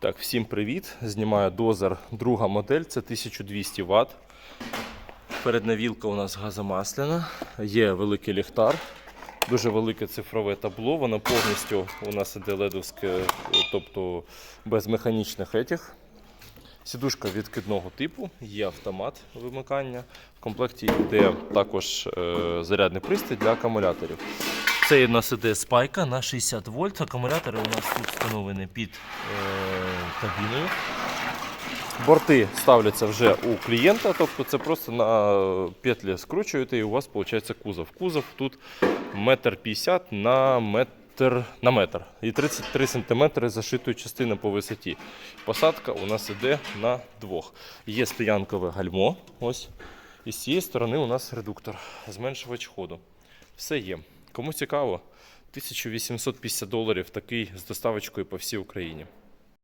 Так, всім привіт. Знімаю дозер, друга модель, це 1200 Вт. Передня вілка у нас газомасляна, є великий ліхтар, дуже велике цифрове табло, воно повністю у нас іде ледовське, тобто без механічних етіх. Сідушка відкидного типу, є автомат вимикання. В комплекті йде також е, зарядний пристрій для акумуляторів. Це у нас іде спайка на 60 вольт. Акумулятори у нас тут встановлені під е, кабіною. Борти ставляться вже у клієнта, тобто це просто на петлі скручуєте і у вас виходить кузов. Кузов тут метр п'ятдесят на метр на метр і 33 см зашитої частини по висоті. Посадка у нас іде на двох. Є стоянкове гальмо. Ось. І з цієї сторони у нас редуктор, зменшувач ходу. Все є. Кому цікаво, 1850 доларів такий з доставочкою по всій Україні.